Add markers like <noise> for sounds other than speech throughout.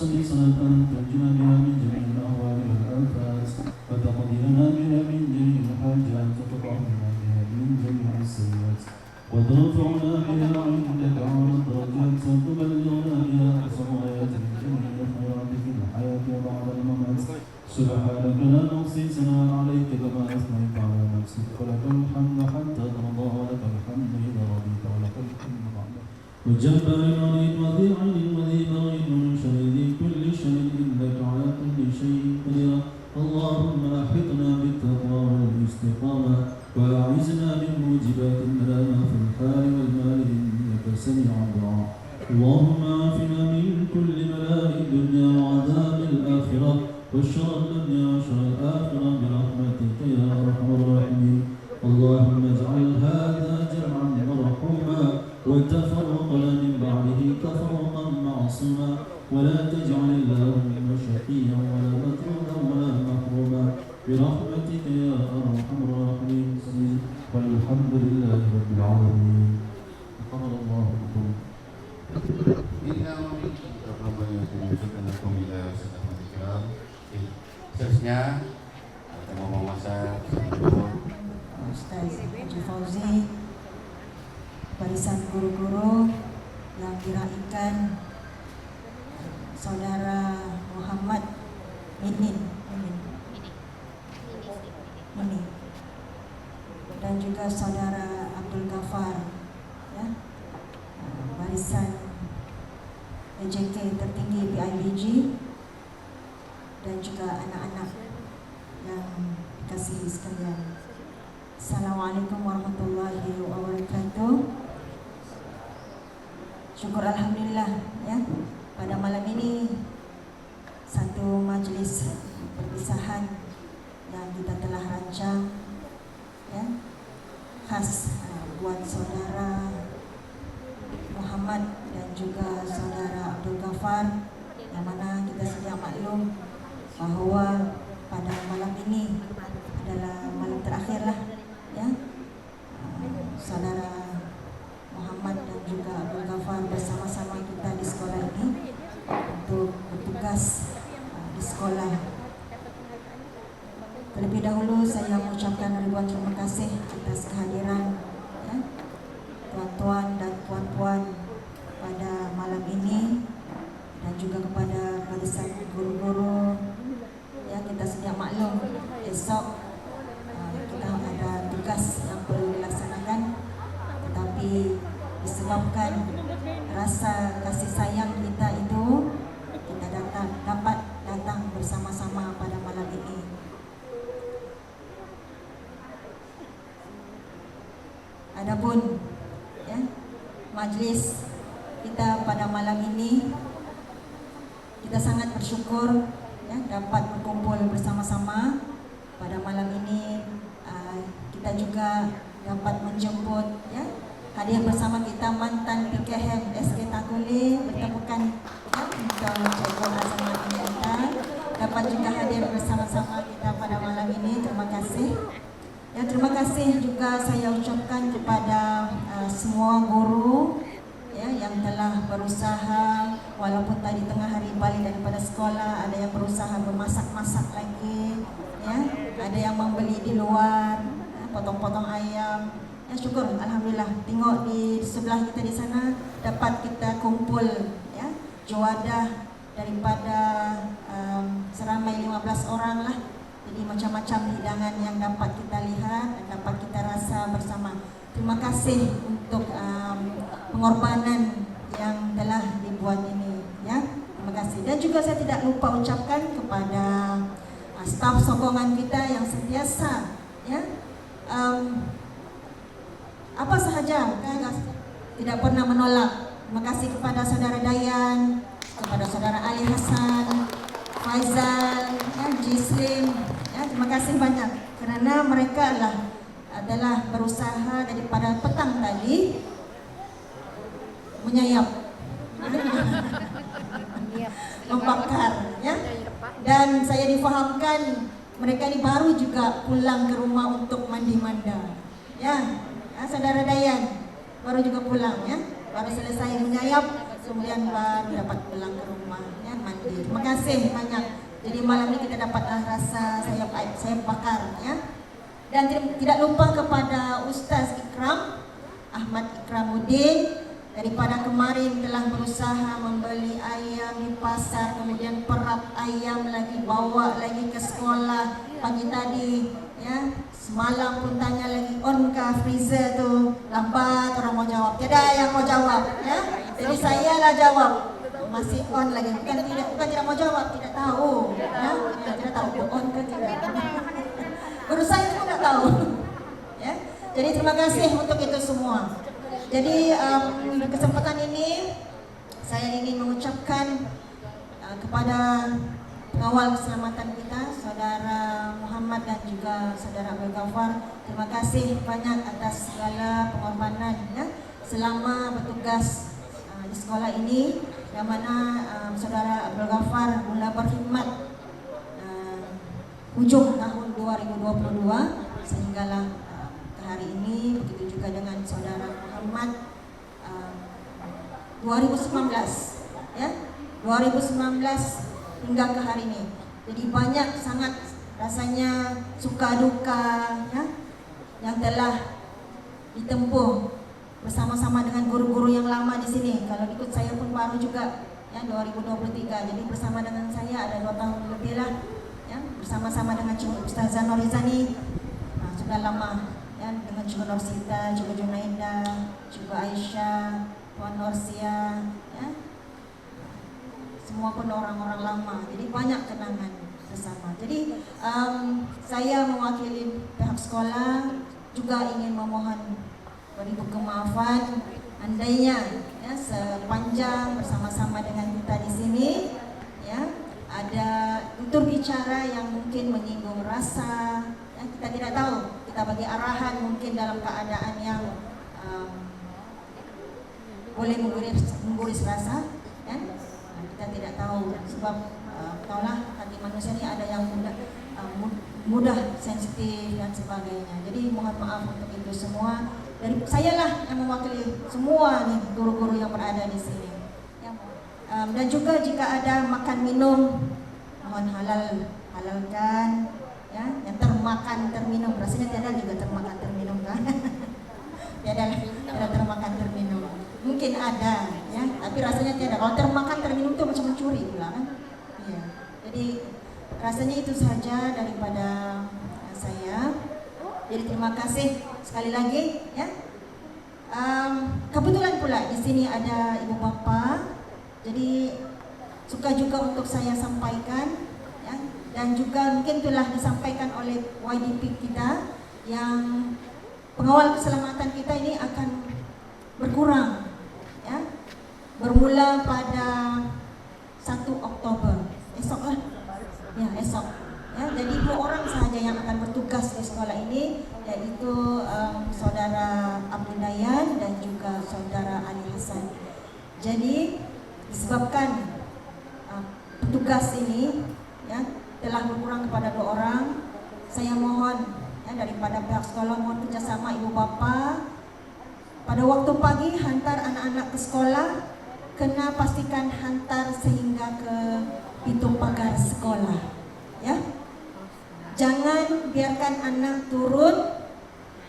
اللهم صل صلاة تنجنا بها من جميع الأهوال والآفات وتقضي لنا بها من جميع الحاجات. وتطهرنا بها من جميع السيئات. وترفعنا بها عندك على الدرجات. وتبلغنا بها أقصى الغايات من جميع الخيرات في الحياة وبعد الممات. سبحانك قدير اللهم أحطنا بالتقوى والاستقامة وأعزنا من موجبات الملامة في الحال والمال إنك سميع الدعاء. اللهم عافنا من كل بلاء الدنيا وعذاب الآخرة وشر الدنيا وشر الآخرة برحمتك يا أرحم الراحمين. اللهم اجعل هذا جمعا مرحوما وتفرقنا Seterusnya mau memasak sambal Ustaz Fauzi Barisan guru-guru yang diraihkan Saudara Muhammad Minin Minin dan juga Saudara Abdul Ghaffar ya. Barisan EJK tertinggi PIBG dan juga anak-anak yang kasih sekalian Assalamualaikum warahmatullahi wabarakatuh. Syukur alhamdulillah ya. Pada malam ini Adapun ya majlis kita pada malam ini kita sangat bersyukur ya dapat berkumpul bersama-sama. Pada malam ini uh, kita juga dapat menjemput ya hadir bersama kita mantan PKM SK Taguli bertemukan ya untuk Cikgu Azman dapat juga hadir bersama-sama kita pada malam ini. Terima kasih Ya, terima kasih juga saya ucapkan kepada uh, semua guru ya yang telah berusaha walaupun tadi tengah hari balik daripada sekolah ada yang berusaha bermasak-masak lagi ya. Ada yang membeli di luar ya, potong-potong ayam. Ya syukur alhamdulillah. Tengok di sebelah kita di sana dapat kita kumpul ya juadah daripada um, seramai 15 orang lah jadi macam-macam hidangan yang dapat kita lihat dan dapat kita rasa bersama. Terima kasih untuk um, pengorbanan yang telah dibuat ini. Ya, terima kasih. Dan juga saya tidak lupa ucapkan kepada uh, staf sokongan kita yang sentiasa, ya, um, apa sahaja, kan, tidak pernah menolak. Terima kasih kepada saudara Dayan, kepada saudara Ali Hasan, Faizal, ya, Jislim, ya, terima kasih banyak. Kerana mereka lah adalah berusaha daripada petang tadi menyayap, membakar, ya, dan saya difahamkan mereka ini baru juga pulang ke rumah untuk mandi manda. Ya, ya saudara Dayan baru juga pulang ya, baru selesai menyayap, kemudian baru dapat pulang ke rumah ya mandi. Terima kasih banyak. Jadi malam ini kita dapatlah rasa saya saya bakar ya. Dan tidak- lupa kepada Ustaz Ikram Ahmad Ikramuddin daripada kemarin telah berusaha membeli ayam di pasar kemudian perap ayam lagi bawa lagi ke sekolah pagi tadi ya semalam pun tanya lagi on ke freezer tu? Lambat orang mau jawab. Tidak yang mau jawab ya. Jadi saya lah jawab. Masih on lagi. Bukan tidak bukan tidak mau jawab tidak tahu ya. Tidak, tidak tahu on ke tidak. <laughs> Baru saya pun tidak tahu <laughs> ya. Jadi terima kasih untuk itu semua. Jadi um, kesempatan ini saya ingin mengucapkan uh, kepada pengawal keselamatan kita, saudara Muhammad dan juga saudara Abdul Ghaffar. Terima kasih banyak atas segala pengorbanan ya, selama bertugas uh, di sekolah ini, yang mana um, saudara Abdul Ghaffar mula berkhidmat uh, hujung tahun 2022 sehinggalah uh, ke hari ini begitu juga dengan saudara Muhammad uh, 2019 ya 2019 hingga ke hari ini. Jadi banyak sangat rasanya suka duka ya yang telah ditempuh bersama-sama dengan guru-guru yang lama di sini. Kalau ikut saya pun baru juga ya 2023 jadi bersama dengan saya ada dua tahun lebih lah ya bersama-sama dengan Cik Ustazah Norizani. Nah, sudah lama ya dengan Cik Norsita, Cik Junaida, Cik Aisyah, Puan Norsia semua pun orang-orang lama. Jadi banyak kenangan bersama. Jadi um, saya mewakili pihak sekolah juga ingin memohon beribu kemaafan andainya ya sepanjang bersama-sama dengan kita di sini ya ada tutur bicara yang mungkin menyinggung rasa ya, kita tidak tahu. Kita bagi arahan mungkin dalam keadaan yang um, boleh mengguris, mengguris rasa Nah, kita tidak tahu sebab uh, tahulah hati manusia ini ada yang mudah uh, mu- mudah sensitif dan sebagainya. Jadi mohon maaf untuk itu semua. Dari saya lah yang mewakili semua nih guru-guru yang berada di sini. Ya, um, dan juga jika ada makan minum mohon halal halalkan ya. Yang termakan terminum. Rasanya tiada juga termakan terminum kan? <laughs> Tiada tiada termakan terminum. Mungkin ada ya. Tapi rasanya tiada. Kalau termakan terminum itu macam mencuri pula kan? Iya. Jadi rasanya itu saja daripada uh, saya. Jadi terima kasih sekali lagi ya. Um, kebetulan pula di sini ada ibu bapa. Jadi suka juga untuk saya sampaikan ya. Dan juga mungkin telah disampaikan oleh YDP kita yang pengawal keselamatan kita ini akan berkurang ya bermula pada 1 Oktober. Esok lah ya esok. Ya jadi dua orang sahaja yang akan bertugas di sekolah ini yaitu um, saudara Abdul Dayan dan juga saudara Ali Hasan jadi disebabkan uh, petugas ini ya telah berkurang kepada dua orang saya mohon ya daripada pihak sekolah mohon kerjasama ibu bapa. Pada waktu pagi hantar anak-anak ke sekolah kena pastikan hantar sehingga ke pintu pagar sekolah ya jangan biarkan anak turun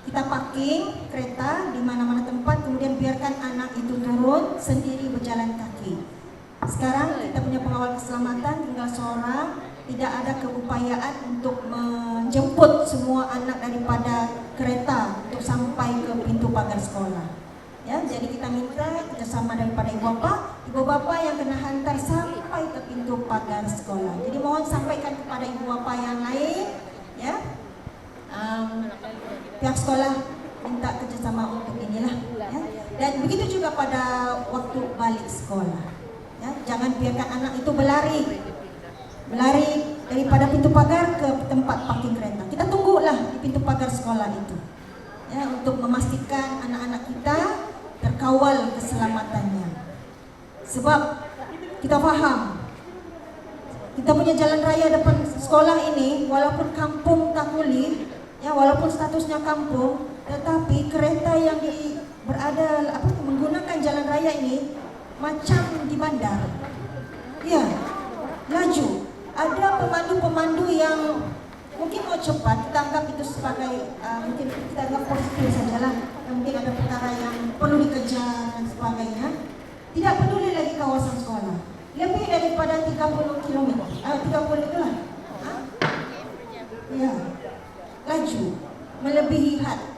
kita parking kereta di mana-mana tempat kemudian biarkan anak itu turun sendiri berjalan kaki sekarang kita punya pengawal keselamatan tinggal seorang tidak ada keupayaan untuk menjemput semua anak daripada kereta untuk sampai ke pintu pagar sekolah. Ya, jadi kita minta kerjasama daripada ibu bapa, ibu bapa yang kena hantar sampai ke pintu pagar sekolah. Jadi mohon sampaikan kepada ibu bapa yang lain, ya, um, pihak sekolah minta kerjasama untuk inilah. Ya. Dan begitu juga pada waktu balik sekolah. Ya, jangan biarkan anak itu berlari berlari daripada pintu pagar ke tempat parking kereta. Kita tunggulah di pintu pagar sekolah itu. Ya, untuk memastikan anak-anak kita terkawal keselamatannya. Sebab kita faham kita punya jalan raya depan sekolah ini walaupun kampung Takuli ya walaupun statusnya kampung tetapi kereta yang di berada apa menggunakan jalan raya ini macam di bandar ya laju ada pemandu-pemandu mungkin mau cepat kita anggap itu sebagai uh, mungkin kita anggap positif sajalah yang mungkin ada perkara yang perlu dikejar dan sebagainya. Tidak peduli lagi kawasan sekolah. Lebih daripada 30 km ah 30 itulah. Ha? ya. Laju. Melebihi had